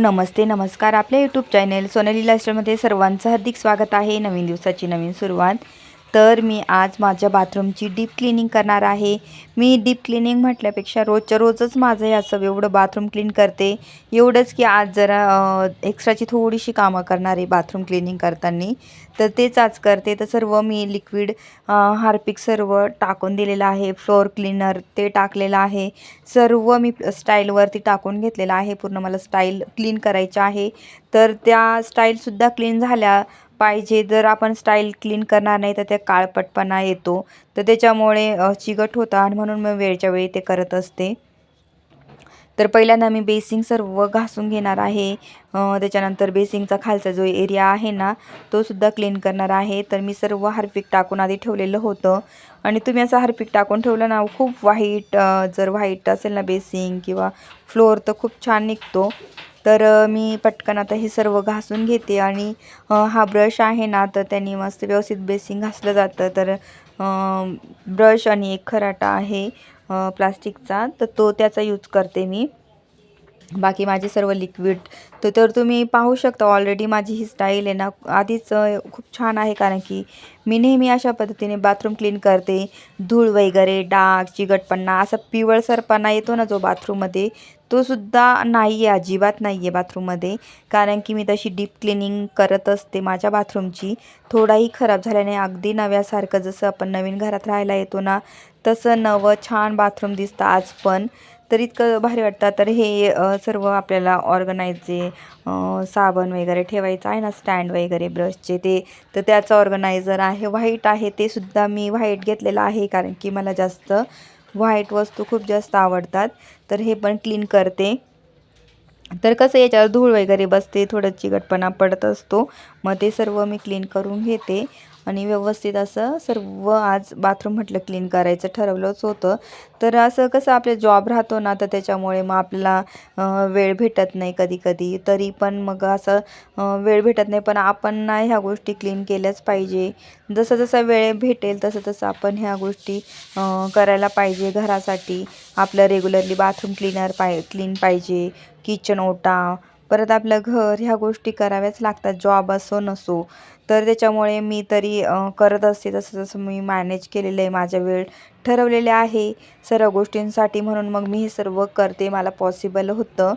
नमस्ते नमस्कार. आपल्या YouTube channel Sonali लाईस्टाईलमध्ये सर्वांचं हार्दिक स्वागत आहे. नवीन दिवसाची नवीन सुरुवात. तर मी आज माझ्या बाथरूमची डीप क्लिनिंग करणार आहे. मी डीप क्लिनिंग म्हटल्यापेक्षा रोजच्या रोजच माझं हे असं एवढं बाथरूम क्लीन करते. एवढंच की आज जरा एक्स्ट्राची थोडीशी कामं करणार आहे बाथरूम क्लिनिंग करताना. तर तेच आज करते. तर सर्व मी लिक्विड हार्पिक सर्व टाकून दिलेलं आहे. फ्लोअर क्लीनर ते टाकलेलं आहे. सर्व मी स्टाईलवरती टाकून घेतलेलं आहे. पूर्ण मला स्टाईल क्लीन करायचं आहे. तर त्या स्टाईलसुद्धा क्लीन झाल्या पाहिजे. जर आपण स्टाईल क्लीन करणार नाही तर त्या काळपटपणा येतो. तर त्याच्यामुळे चिकट होतं आणि म्हणून मी वेळच्या वेळी ते करत असते. तर पहिल्यांदा मी बेसिंग सर्व घासून घेणार आहे. त्याच्यानंतर बेसिंगचा खालचा जो एरिया आहे ना तो सुद्धा क्लीन करणार आहे. तर मी सर्व हार्पिक टाकून आधी ठेवलेलं होतं. आणि तुम्ही असं हार्पिक टाकून ठेवलं ना खूप व्हाईट जर व्हाईट असेल ना बेसिंग किंवा फ्लोअर तर खूप छान निघतो. तर मी पटकन आता हे सर्व घासून घेते आणि हा ब्रश आहे ना तर त्यांनी मस्त व्यवस्थित बेसिंग घासलं जातं. तर ब्रश आणि एक खराटा आहे प्लास्टिकचा तर तो त्याचा यूज करते मी. बाकी माझे सर्व लिक्विड तर तर तुम्ही पाहू शकता ऑलरेडी माझी ही स्टाईल आहे ना आधीच खूप छान आहे कारण की मी नेहमी अशा पद्धतीने बाथरूम क्लीन करते. धूळ वगैरे डाग चिकटपणा असा पिवळसरपणा येतो ना जो बाथरूममध्ये तो सुद्धा नाही आहे अजिबात नाही आहे बाथरूममध्ये कारण की मी तशी डीप क्लिनिंग करत असते माझ्या बाथरूमची थोडाही खराब झाल्याने अगदी नव्यासारखं जसं आपण नवीन घरात राहायला येतो ना तसं नवं छान बाथरूम दिसतं आज पण. तर इतकं भारी वाटतं. तर हे सर्व आपल्याला ऑर्गनाईजचे साबण वगैरे ठेवायचं आहे ना स्टँड वगैरे ब्रशचे ते तर त्याचं ऑर्गनायझर आहे व्हाईट आहे ते सुद्धा मी व्हाईट घेतलेलं आहे कारण की मला जास्त व्हाईट वस्तू खूप जास्त आवडतात. तर हे पण क्लीन करते. तर कसं याच्यावर धूळ वगैरे बसते थोडं चिकटपणा पडत असतो. मग ते सर्व मी क्लीन करून घेते. आणि व्यवस्थित असं सर्व आज बाथरूम म्हटलं क्लीन करायचं ठरवलंच होतं. तर असं कसं आपले जॉब राहतो ना तर त्याच्यामुळे मग आपल्याला वेळ भेटत नाही कधी कधी तरी पण मग असं वेळ भेटत नाही. पण आपण ना ह्या गोष्टी क्लीन केल्याच पाहिजे. जसं जसं वेळ भेटेल तसं तसं आपण ह्या गोष्टी करायला पाहिजे घरासाठी. आपलं रेग्युलरली बाथरूम क्लीनर पाय क्लीन पाहिजे. किचन ओटा परत आपलं घर ह्या गोष्टी कराव्याच लागतात जॉब असो नसो. तर त्याच्यामुळे मी तरी करत असते तसं जसं मी मॅनेज केलेलं आहे माझ्या वेळ ठरवलेले आहे सर्व गोष्टींसाठी म्हणून मग मी हे सर्व करते मला पॉसिबल होतं.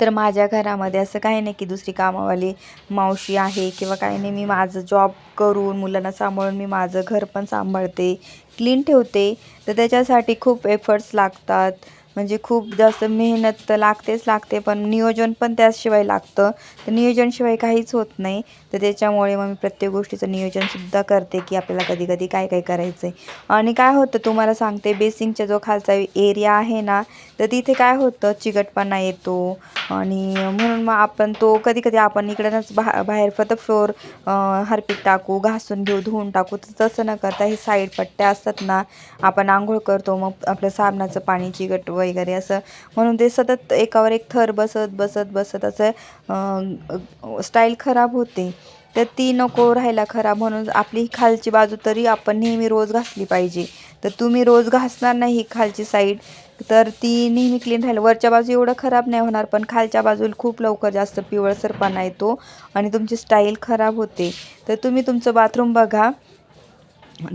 तर माझ्या घरामध्ये असं काही नाही की दुसरी कामावाली मावशी आहे किंवा काही नाही मी माझं जॉब करून मुलांना सांभाळून मी माझं घर पण सांभाळते क्लीन ठेवते. तर त्याच्यासाठी खूप एफर्ट्स लागतात. म्हणजे खूप जास्त मेहनत तर लागतेच लागते पण नियोजन पण त्याशिवाय लागतं. तर नियोजनशिवाय काहीच होत नाही. तर त्याच्यामुळे मग मी प्रत्येक गोष्टीचं नियोजनसुद्धा करते की आपल्याला कधी कधी काय काय करायचं आहे आणि काय होतं तुम्हाला सांगते बेसिंगचा जो खालचा एरिया आहे ना तर तिथे काय होतं चिकटपणा येतो. आणि म्हणून मग आपण तो कधी कधी आपण इकडनंच बा बाहेर फक्त फ्लोअर हार्पिक टाकू घासून घेऊ धुवून टाकू तर तसं न करता हे साईड पट्ट्या असतात ना आपण आंघोळ करतो मग आपलं साबणाचं पाणी चिकट वगैरे असं. म्हणून ते सतत एकावर एक थर बसत बसत बसत असं स्टाईल खराब होते. तर ती नको राहायला खराब. म्हणून आपली खालची बाजू तरी आपण नेहमी रोज घासली पाहिजे. तर तुम्ही रोज घासणार नाही खालची साईड तर ती नेहमी क्लीन राहील. वरच्या बाजू एवढं खराब नाही होणार पण खालच्या बाजूला खूप लवकर जास्त पिवळसरपणा येतो आणि तुमची स्टाईल खराब होते. तर तुम्ही तुमचं बाथरूम बघा.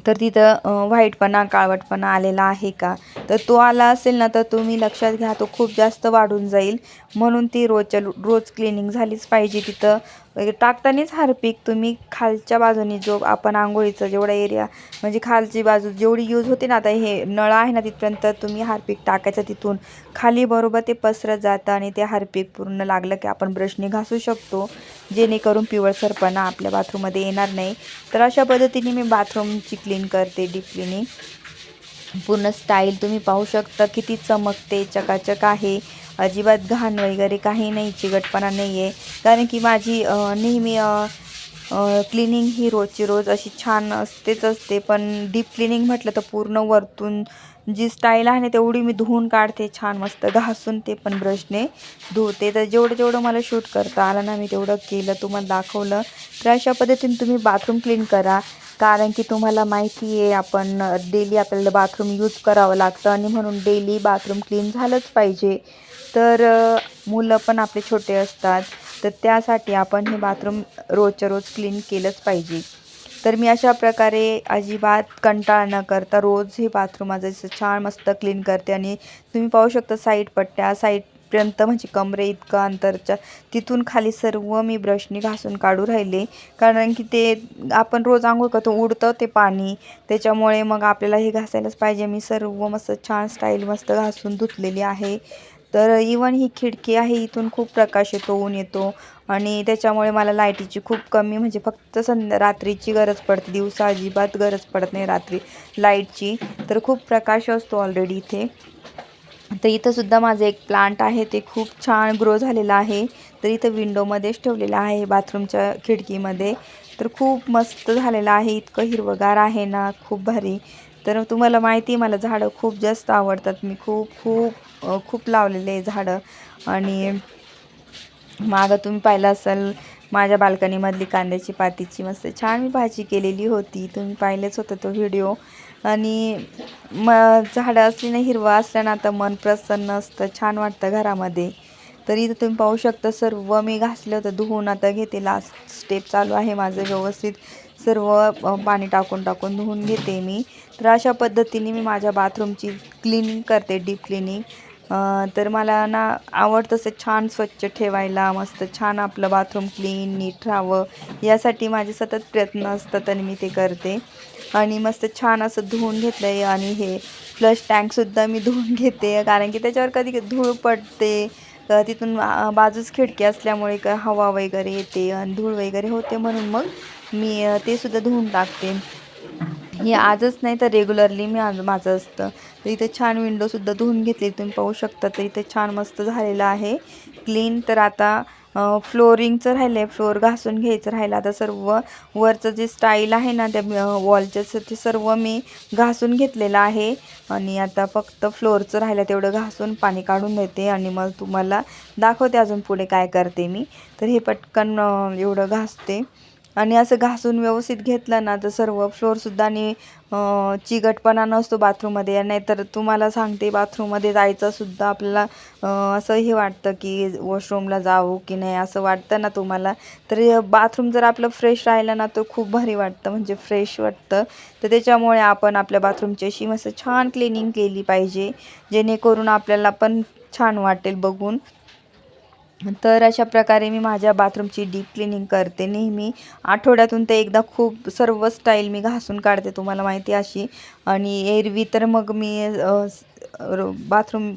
तर तिथं व्हाईटपणा काळवटपणा आलेला आहे का? तर तो आला असेल ना तर तुम्ही लक्षात घ्या तो खूप जास्त वाढून जाईल. म्हणून ती रोजच्या रोज क्लिनिंग झालीच पाहिजे तिथं. म्हणजे टाकतानाच हार्पिक तुम्ही खालच्या बाजूनी जो आपण आंघोळीचं जेवढा एरिया म्हणजे खालची बाजू जेवढी यूज होते ना आता हे नळ आहे ना तिथपर्यंत तुम्ही हार्पिक टाकायचं तिथून. खाली बरोबर ते पसरत जातं आणि ते हार्पिक पूर्ण लागलं की आपण ब्रशने घासू शकतो जेणेकरून पिवळसरपणा आपल्या बाथरूममध्ये येणार नाही. तर अशा पद्धतीने मी बाथरूमची क्लीन करते डीप क्लिनिंग पूर्ण स्टाईल तुम्ही पाहू शकता किती चमकते चकाचक आहे. अजिबात घाण वगैरे काही नाही चिकटपणा नाही आहे कारण की माझी नेहमी क्लिनिंग ही रोजची रोज अशी छान असतेच असते. पण डीप क्लिनिंग म्हटलं तर पूर्ण वरतून जी स्टाईल आहे ना तेवढी मी धुवून काढते छान मस्त. घासून ते पण ब्रशने धुते. तर जेवढं जेवढं मला शूट करता आलं ना मी तेवढं केलं. तुम्हाला दाखवलं. तर अशा पद्धतीने तुम्ही बाथरूम क्लीन करा. कारण की तुम्हाला माहिती आहे आपण डेली आपल्याला बाथरूम यूज करावं लागतं. आणि म्हणून डेली बाथरूम क्लीन झालंच पाहिजे. तर मुलं पण आपले छोटे असतात तर त्यासाठी आपण हे बाथरूम रोजच्या रोज क्लीन केलंच पाहिजे. तर मी अशा प्रकारे अजिबात कंटाळा न करता रोज हे बाथरूम माझं असं छान मस्त क्लीन करते आणि तुम्ही पाहू शकता साईड पट्ट्या साईडपर्यंत म्हणजे कमरे इतकं अंतरच्या तिथून खाली सर्व मी ब्रशनी घासून काढू राहिले. कारण की ते आपण रोज आंघोळ करतो उडतं ते पाणी. त्याच्यामुळे मग आपल्याला हे घासायलाच पाहिजे. मी सर्व मस्त छान स्टाईल मस्त घासून धुतलेली आहे. तर इवन ही खिडकी आहे इथून खूप प्रकाश येतो ऊन येतो. आणि त्याच्यामुळे मला लाईटीची खूप कमी म्हणजे फक्त संध्या रात्रीची गरज पडते. दिवसा अजिबात गरज पडत नाही रात्री लाईटची. तर खूप प्रकाश असतो ऑलरेडी इथे. तर इथंसुद्धा माझं एक प्लांट आहे ते खूप छान ग्रो झालेलं आहे. तर इथं विंडोमध्येच ठेवलेलं आहे बाथरूमच्या खिडकीमध्ये. तर खूप मस्त झालेलं आहे इतकं हिरवगार आहे ना खूप भारी. तर तुम्हाला माहिती आहे मला झाडं खूप जास्त आवडतात. मी खूप खूप खूप लावलेले आहे झाडं. आणि मागं तुम्ही पाहिलं असेल माझ्या बाल्कनीमधली कांद्याची पातीची मस्त छान मी भाजी केलेली होती. तुम्ही पाहिलेच होतं तो व्हिडिओ. आणि म झाडं असली ना हिरवा असल्यानं आता मन प्रसन्न असतं छान वाटतं घरामध्ये. तर इथं तुम्ही पाहू शकता सर्व मी घासलं होतं धुवून आता घेते. लास्ट स्टेप चालू आहे माझं व्यवस्थित. सर्व पाणी टाकून टाकून धुवून घेते मी. तर अशा पद्धतीने मी माझ्या बाथरूमची क्लिनिंग करते डीप क्लिनिंग तर मला ना आवडतं असं छान स्वच्छ ठेवायला मस्त छान आपलं बाथरूम क्लीन नीट राहावं यासाठी माझे सतत प्रयत्न असतात आणि मी ते करते. आणि मस्त छान असं धुवून घेतलं आहे आणि हे फ्लश टँकसुद्धा मी धुवून घेते कारण की त्याच्यावर कधी कधी धूळ पडते तिथून बाजूच खिडकी असल्यामुळे का हवा वगैरे येते आणि धूळ वगैरे होते म्हणून मग मी ते सुद्धा धुवून टाकते. हे आजच नाही तर रेग्युलरली मी आज माझं असतं. तर इथे छान विंडोसुद्धा धुवून घेतली. तुम्ही पाहू शकता तर इथे छान मस्त झालेलं आहे. क्लीन तर आता फ्लोरिंगचं राहिलं आहे फ्लोअर घासून घ्यायचं राहिलं. आता सर्व वरचं जे स्टाईल आहे ना त्या वॉलचं ते सर्व मी घासून घेतलेलं आहे. आणि आता फक्त फ्लोअरचं राहिलं तेवढं घासून पाणी काढून देते आणि मग तुम्हाला दाखवते अजून पुढे काय करते मी. तर हे पटकन एवढं घासते. आणि असं घासून व्यवस्थित घेतलं ना तर सर्व फ्लोअरसुद्धा आणि चिकटपणा नसतो बाथरूममध्ये. नाहीतर तुम्हाला सांगते बाथरूममध्ये जायचंसुद्धा आपल्याला असं हे वाटतं की वॉशरूमला जाऊ की नाही असं वाटतं ना तुम्हाला. तर बाथरूम जर आपलं फ्रेश राहिलं ना तर खूप भारी वाटतं. म्हणजे फ्रेश वाटतं. तर त्याच्यामुळे आपण आपल्या बाथरूमची अशी मस्त छान क्लिनिंग केली पाहिजे. जेणेकरून आपल्याला पण छान वाटेल बघून. तर अशा प्रकारे मी माझ्या बाथरूमची डीप क्लिनिंग करते. नेहमी आठवड्यातून ते एकदा खूप सर्व स्टाईल मी घासून काढते तुम्हाला माहिती अशी. आणि एरवी तर मग मी बाथरूम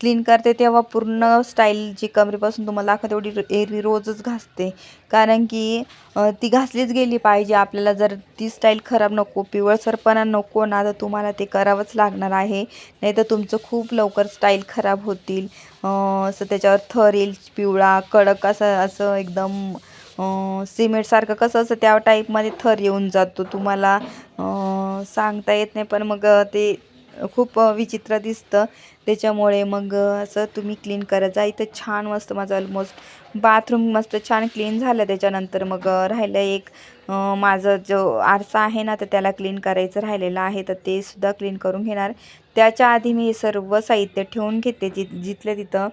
क्लीन करते तेव्हा पूर्ण स्टाईलची कमरेपासून तुम्हाला दाखवते तेवढी रो- एरवी रोजच घासते. कारण की ती घासलीच गेली पाहिजे. आपल्याला जर ती स्टाईल खराब नको पिवळसरपणा नको ना तर तुम्हाला ते करावंच लागणार आहे. नाही तर तुमचं खूप लवकर स्टाईल खराब होतील. असं त्याच्यावर थर येईल पिवळा कडक असं असं एकदम सिमेंटसारखं कसं असं त्या टाईपमध्ये थर येऊन जातो. तुम्हाला सांगता येत नाही पण मग ते खूप विचित्र दिसतं. त्याच्यामुळे मग असं तुम्ही क्लीन करत जा इथं छान मस्त माझं ऑलमोस्ट बाथरूम मस्त छान क्लीन झालं. त्याच्यानंतर मग राहिलं एक माझं जो आरसा आहे ना तर त्याला क्लीन करायचं राहिलेलं आहे. तर ते सुद्धा क्लीन करून घेणार. त्याच्या आधी मी सर्व साहित्य ठेवून घेते. जि जिथल्या तिथं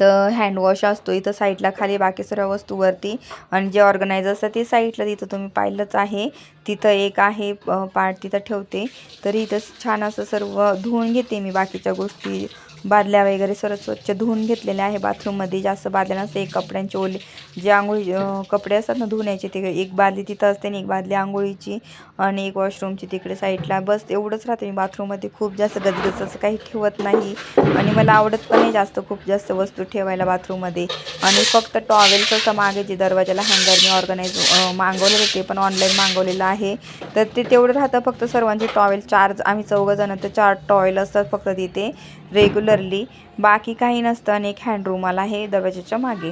तर हँडवॉश असतो इथं साईडला खाली बाकी सर्व वस्तूवरती आणि जे ऑर्गनायझर असतं ते साईडला तिथं तुम्ही पाहिलंच आहे. तिथं एक आहे पार्ट तिथं ठेवते. तर इथं छान असं सर्व धुवून घेते मी बाकीच्या गोष्टी. बादल्या वगैरे सर्व स्वच्छ धुवून घेतलेल्या आहे. बाथरूममध्ये जास्त बादल्या नसते. एक कपड्यांचे ओले जे आंघोळी कपडे असतात ना धुण्याचे ते एक बादली तिथं असते आणि एक बादली आंघोळीची आणि एक वॉशरूमची तिकडे साईडला. बस एवढंच राहते. मी बाथरूममध्ये खूप जास्त गजगज असं काही ठेवत नाही. आणि मला आवडत पण नाही जास्त. खूप जास्त वस्तू ठेवायला बाथरूममध्ये आणि फक्त टॉवेल्स असं मागे जे दरवाजाला हँगर मी ऑर्गनाईज मागवलं होते ते पण ऑनलाईन मागवलेलं आहे. तर ते तेवढं राहतं. फक्त सर्वांचे टॉवेल चार आम्ही चौघं जण तर चार टॉवेल असतात फक्त तिथे. रेग्युलर रेग्युलरली बाकी काही नसतं आणि एक हँड आला आहे दरवाजाच्या मागे.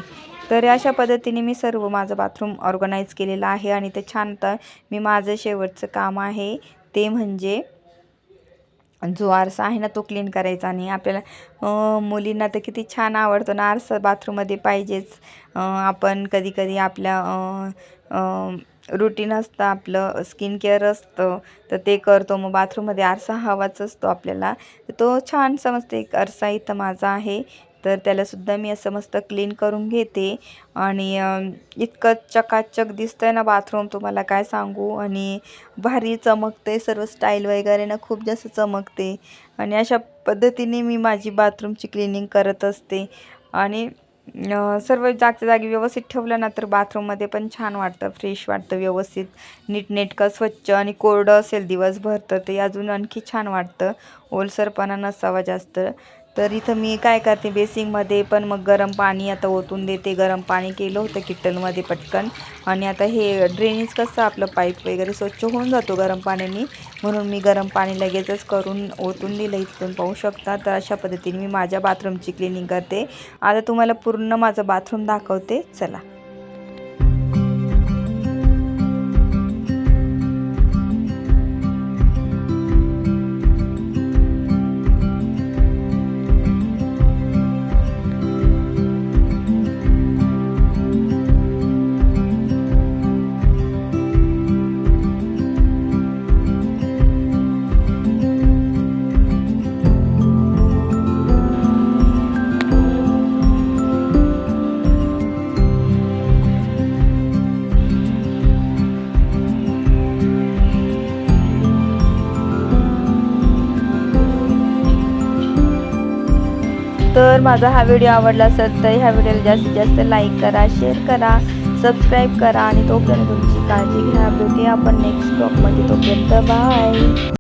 तर अशा पद्धतीने मी सर्व माझं बाथरूम ऑर्गनाईज केलेलं आहे आणि ते छान तर मी माझं शेवटचं काम आहे. ते म्हणजे जो आरसा आहे ना तो क्लीन करायचा आणि आपल्याला मुलींना तर किती छान आवडतो ना आरसा बाथरूममध्ये पाहिजेच. आपण कधी कधी आपल्या रुटीन असतं आपलं स्किन केअर असतं तर ते करतो. मग बाथरूममध्ये आरसा हवाच असतो आपल्याला. तो छान समजते एक आरसा इथं माझा आहे. तर त्यालासुद्धा मी असं मस्त क्लीन करून घेते. आणि इतकं चकाचक दिसतंय ना बाथरूम तुम्हाला काय सांगू? आणि भारी चमकते सर्व स्टाईल वगैरे ना खूप जास्त चमकते. आणि अशा पद्धतीने मी माझी बाथरूमची क्लिनिंग करत असते. आणि सर्व जागच्या जागी व्यवस्थित ठेवलं ना तर बाथरूममध्ये पण छान वाटतं फ्रेश वाटतं व्यवस्थित नीटनेटकं स्वच्छ आणि कोरडं असेल दिवसभर तर ते अजून आणखी छान वाटतं. ओलसरपणा नसावा जास्त. तर इथं मी काय करते बेसिंगमध्ये पण मग गरम पाणी आता ओतून देते. गरम पाणी केलं होतं किटनमध्ये पटकन. आणि आता हे ड्रेनेज कसं आपलं पाईप वगैरे स्वच्छ होऊन जातो गरम पाण्याने. म्हणून मी गरम पाणी लगेचच करून ओतून दिलं इथून पाहू शकता. तर अशा पद्धतीने मी माझ्या बाथरूमची क्लिनिंग करते. आता तुम्हाला पूर्ण माझं बाथरूम दाखवते. चला. तर माझा हा व्हिडिओ आवडला असेल तर ह्या व्हिडिओला जास्तीत जास्त लाईक करा शेअर करा सबस्क्राईब करा आणि तोपर्यंत तुमची काळजी घ्या. भेटूया आपण नेक्स्ट ब्लॉगमध्ये तोपर्यंत बाय